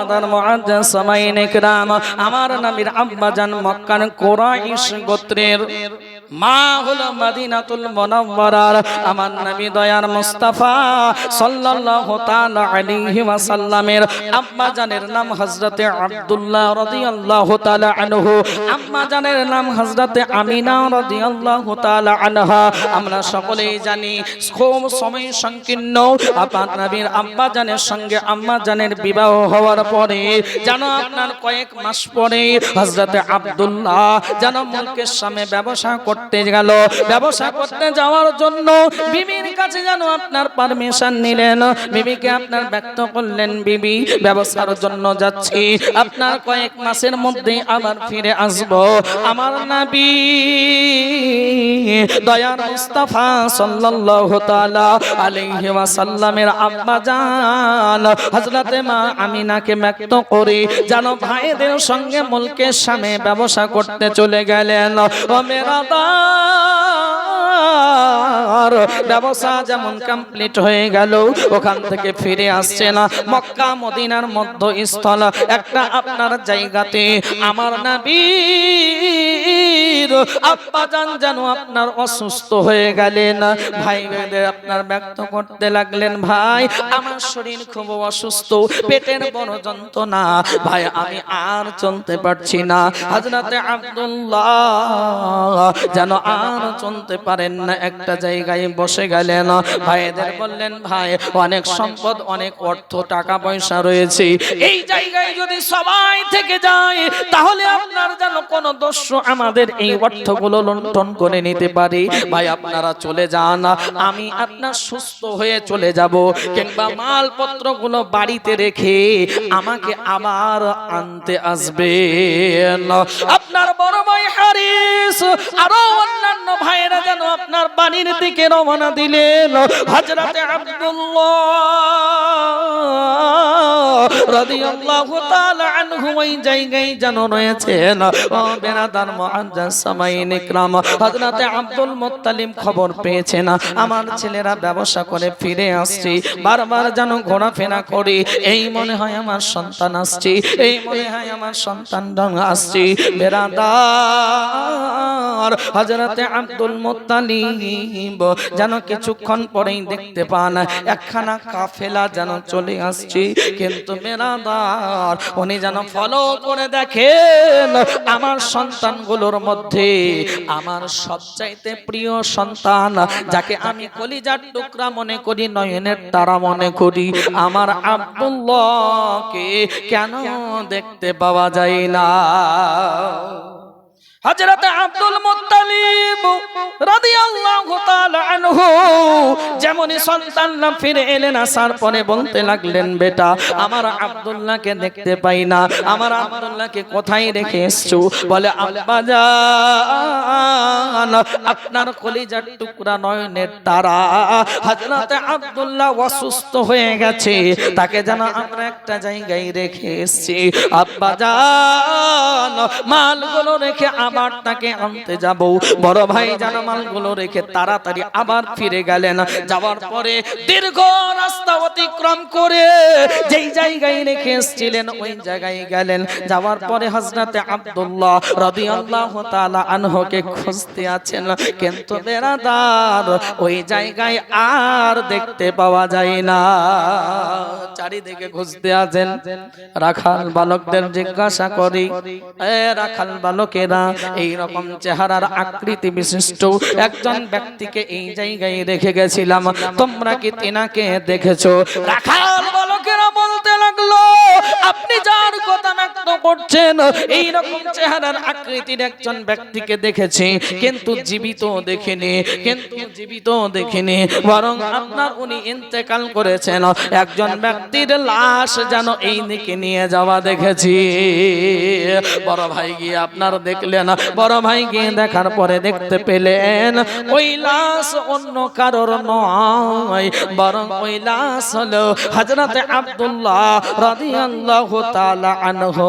বেরাদার মুআজ্জাজ সামাইন ইকরাম আমার নবীর আব্বাজান মক্কার কুরাইশ গোত্রের মা হলো মদিনাতুল মুনাওয়ারার। আমার নবী দয়ার মুস্তাফা সাল্লাল্লাহু তাআলা আলাইহি আম্মা জানের নাম হযরতে আব্দুল্লাহ রাদিয়াল্লাহু তাআলা আনহু। আম্মা জানের নাম হযরতে আমিনা রাদিয়াল্লাহু তাআলা আনহা। আমরা সকলেই জানি খুব সময় সংকীর্ণ। আপনার নবীর আব্বা জানের সঙ্গে আম্মা জানের বিবাহ হওয়ার পরে, যেন আপনার কয়েক মাস পরে হযরতে আব্দুল্লাহ যেন মুলকের সামনে ব্যবসা গেল। ব্যবসা করতে যাওয়ার জন্য বিবির কাছে যেন আপনার পারমিশন নিলেন। বিবিকে আপনার ব্যক্ত করলেন, বিবি, ব্যবসার জন্য যাচ্ছি। আপনার কয়েক মাসের মধ্যে আবার ফিরে আসব। আমার নবী দয়ার মুস্তাফা সাল্লাল্লাহু তাআলা আলাইহি ওয়াসাল্লামের আব্বা জান, হযরতে মা আমিনাকে ব্যক্ত করে যেন ভাইদের সঙ্গে মুলকের সামনে ব্যবসা করতে চলে গেলেন। ও মেরা ব্যবসা যেমন কমপ্লিট হয়ে গেল, ওখান থেকে ফিরে আসছে না। মক্কা, মদিনার মধ্যস্থল। একটা আপনার জায়গাতে আমার নবীর আব্বা জান যেন আপনার অসুস্থ হয়ে গেলেন ভাই আপনার ব্যক্ত করতে লাগলেন, ভাই, আমার শরীর খুব অসুস্থ, পেটের বড় যন্ত্রণা। ভাই, আমি আর চলতে পারছি না। হাজরাতে আব্দুল্লাহ যেন আর চলতে পারেন না, একটা জায়গায় বসে গেলেন। ভাইদের বললেন, ভাই, অনেক সম্পদ, অনেক অর্থ টাকা পয়সা রয়েছে। এই জায়গায় যদি সবাই থেকে যায়, তাহলে আপনার যেন কোন দস্যু আমাদের এই অর্থগুলো লুণ্ঠন করে নিতে পারি। ভাই, আপনারা চলে যান। আমি আপনার সুস্থ হয়ে চলে যাব। কিংবা মালপত্রগুলো বাড়িতে রেখে আমাকে আবার আনতে আসবেন। আপনার বড় ভাই হারিস, আরও যেন আপনার বাড়ির দিকে রওনা দিলেন। হযরতে আব্দুল্লাহ রাদিয়াল্লাহু তাআলা আনহু ওই জায়গায় যেন রয়েছেন। ও বেরাদার মুআজ্জাজ সামাইন ইকরাম, হযরতে আব্দুল মুত্তালিব খবর পেয়েছেন। আমার ছেলেরা ব্যবসা করে ফিরে আসছে, বারবার যেন ঘোরাফেরা করে। এই মনে হয় আমার সন্তান আসছে, এই মনে হয় আমার সন্তান আসছে। বেরাদার হযরতে আব্দুল মুত্তালিব যেন কিছুক্ষণ পরেই দেখতে পান, একখানা কাফেলা যেন চলে আসছে। কিন্তু বেরাদার উনি যেন ফলো করে দেখেন আমার সন্তানগুলোর মধ্যে। আমার সবচাইতে প্রিয় সন্তান, যাকে আমি কলিজার টুকরা মনে করি, নয়নের তারা মনে করি, আমার আব্দুল্লাহকে কেন দেখতে পাওয়া যায় না? হযরত আব্দুল মুত্তালিব রাদিয়াল্লাহু তাআলা আনহু ফিরে এলেন, আসার পরে বলতে লাগলেন, বেটা, আমার আব্দুল্লাহকে দেখতে পাই না। আমার আব্দুল্লাহকে কোথায় রেখে বলে, আব্বা জান, আপনার কলিজার টুকরা নয়নের তারা। হযরত আব্দুল্লাহ অসুস্থ হয়ে গেছে। তাকে যেন আমরা একটা জায়গায় রেখে এসেছি। আব্বা জান, মালগুলো রেখে আবার তাকে আনতে যাব। বড় ভাই যেন মালগুলো রেখে তাড়াতাড়ি আবার ফিরে গেলেন। যাওয়ার পরে দীর্ঘ রাস্তা অতিক্রম করে যেই জায়গায় রেখে এসেছিলেন, ওই জায়গায় গেলেন। যাওয়ার পরে হযরতে আব্দুল্লাহ রাদিয়াল্লাহু তাআলা আনহুকে খুঁজতে আছেন। কিন্তু বেরাদার ওই জায়গায় আর দেখতে পাওয়া যায় না। চারিদিকে খুঁজতে আছেন। রাখাল বালকদের জিজ্ঞাসা করি, এ রাখাল বালকেরা এই রকম চেহারার আকৃতি বিশিষ্ট একজন ব্যক্তিকে এই জায়গায় রেখে গেছিলাম। তোমরা কি তিনাকে দেখেছ? রাখাল! করছেন। এই রকম চেহারার আকৃতির একজন ব্যক্তিকে দেখেছি, কিন্তু জীবিত দেখিনি, কিন্তু জীবিত দেখিনি। বরং আপনার উনি ইন্তেকাল করেছেন। একজন ব্যক্তির লাশ যেন এই দিকে নিয়ে যাওয়া দেখেছি। বড় ভাই গিয়ে আপনার দেখলেন, বড় ভাই গিয়ে দেখার পরে দেখতে পেলেন, ওই লাশ অন্য কারোর নয়, বরং ওই লাশ হলো হযরতে আব্দুল্লাহ রাদিয়াল্লাহু তাআলা আনহু।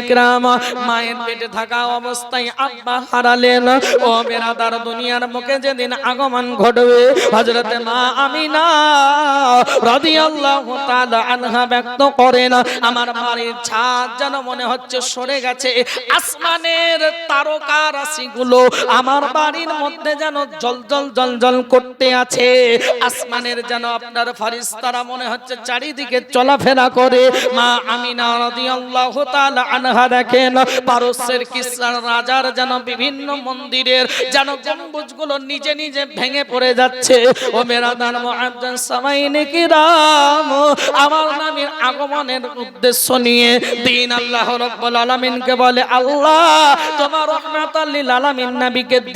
ইকরাম, মায়ের পেটে থাকা অবস্থায় আব্বা হারালেন। ও দুনিয়ার মুখে যেদিন আগমন ঘটবে, হযরতে মা আমিনা রাদিয়াল্লাহু তাআলা আনহা ব্যক্ত করেন, আমার বাড়ির ছাদ যেন মনে হচ্ছে সরে গেছে। আসমানের তারকা রাশিগুলো আমার বাড়ির মধ্যে যেন জলজল জলজল করতে আছে। আসমানের যেন আপনার ফারিস্তারা মনে হচ্ছে চারিদিকে চলাফেরা করে। মা আমিনা রাদিয়াল্লাহু আনহা দেখেন, পারস্যের রাজার যেন বিভিন্ন মন্দিরের যেন গম্বুজগুলো নিজে নিজে ভেঙে পড়ে যাচ্ছে। ও সামাইনে কিরাম, আমার নামের আগমনের উদ্দেশ্য নিয়ে দিন আল্লাহ রাব্বুল বলে, আল্লাহ, তোমার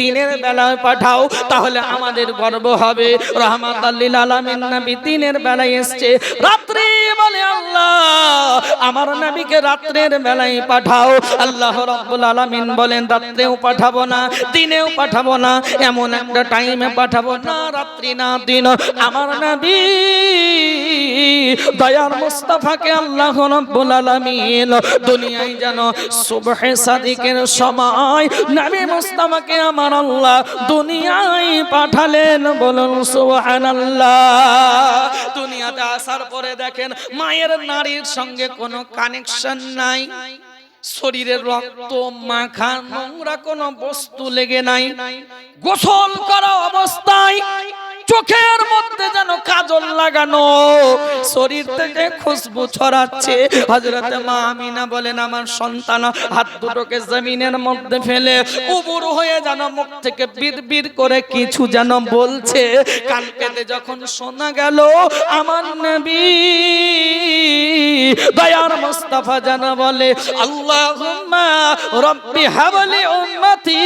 দিনের বেলায় পাঠাও, তাহলে আমাদের গর্ব হবে। রহমাতাল লিল আলামিন নবী দিনের বেলায় এসেছে। রাত্রি বলে, আল্লাহ আমার নবীকে রাত্রের বেলায় পাঠাও। আল্লাহ রাব্বুল আলামিন বলেন, রাত্রেও পাঠাবো না, দিনেও পাঠাবো না, এমন একটা টাইমে পাঠাবো না, রাত্রি না দিন আমার নবী দয়ার মুস্তাফাকে আল্লাহ রাব্বুল আলামিন দুনিয়ায় যেন সুবহে সাদিকের সময় নবী মুস্তাফাকে আমার আল্লাহ দুনিয়ায় পাঠালেন বলুন, সুবহানাল্লাহ। দুনিয়াতে আসার পরে দেখেন মায়ের নারীর সঙ্গে কোনো কানেকশন নাই। শরীরের রক্ত মাখা নোংরা কোনো বস্তু লেগে নাই। গোসল করা অবস্থায় চোখের মধ্যে যেন কাজল লাগানো, শরীর থেকে খুশবু ছড়াচ্ছে। হজরতে মা আমিনা বলেন, আমার সন্তান হাত দুটোকে জমিনের মধ্যে ফেলে, উবুর হয়ে যেন মুখ থেকে বীর করে কিছু যেন বলছে। কান পেতে যখন শোনা গেল, আমার নবী দয়ার মুস্তাফা যেন বলে, আল্লাহুম্মা রব্বি হাবলি উম্মতি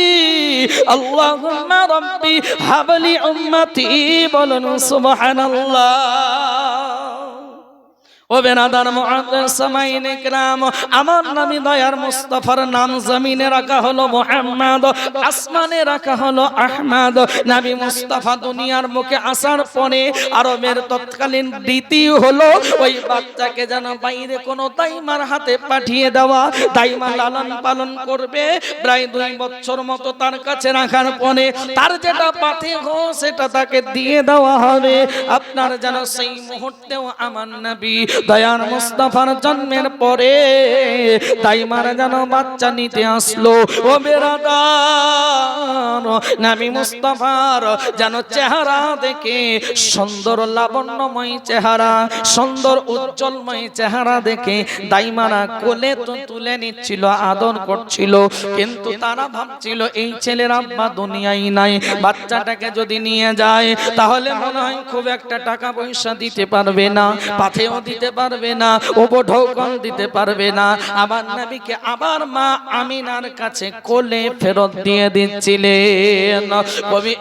আল্লাহুম্মা রব্বি হাবলি উম্মতি বলুন সুবহানাল্লাহ। ও বেনাদার মুআদ্দাস সামাইন ইকরাম, আমার নামি দয়ার মুস্তাফার নাম জমিনে রাখা হলো মুহাম্মদ, আসমানে রাখা হলো আহমদ। নবী মুস্তাফা দুনিয়ার মুখে আসার পরে আরবের তৎকালীন রীতি হলো ওই বাচ্চাকে যেন বাইরে কোনো দাইমার হাতে পাঠিয়ে দেওয়া, দাইমা লালন পালন করবে প্রায় দুই বছর মতো তার কাছে রাখার পরে তার যেটা পাথে হো সেটা তাকে দিয়ে দেওয়া হবে। আপনার যেন সেই মুহূর্তেও আমার নবী দয়ার মুস্তাফার জন্মের পরে দাইমার যেন বাচ্চা নিতে আসলো। ও বেরাদার, নামি মুস্তাফার, যেন চেহারা দেখে সুন্দর লাবণ্যময় চেহারা, সুন্দর উজ্জ্বলময় চেহারা দেখে দাইমারা কোলে তো তুলে নিচ্ছিল, আদর করছিল। কিন্তু তারা ভাবছিল, এই ছেলের আব্বা দুনিয়ায় নাই, বাচ্চাটাকে যদি নিয়ে যায়, তাহলে মনে হয় খুব একটা টাকা পয়সা দিতে পারবে না। পাথেও দিতে পারবে না উপঢৌকন দিতে পারবে না। আমার নবীকে আবার মা আমিনার কাছে কোলে ফেরত দিয়ে দিচ্ছিলেন। কবি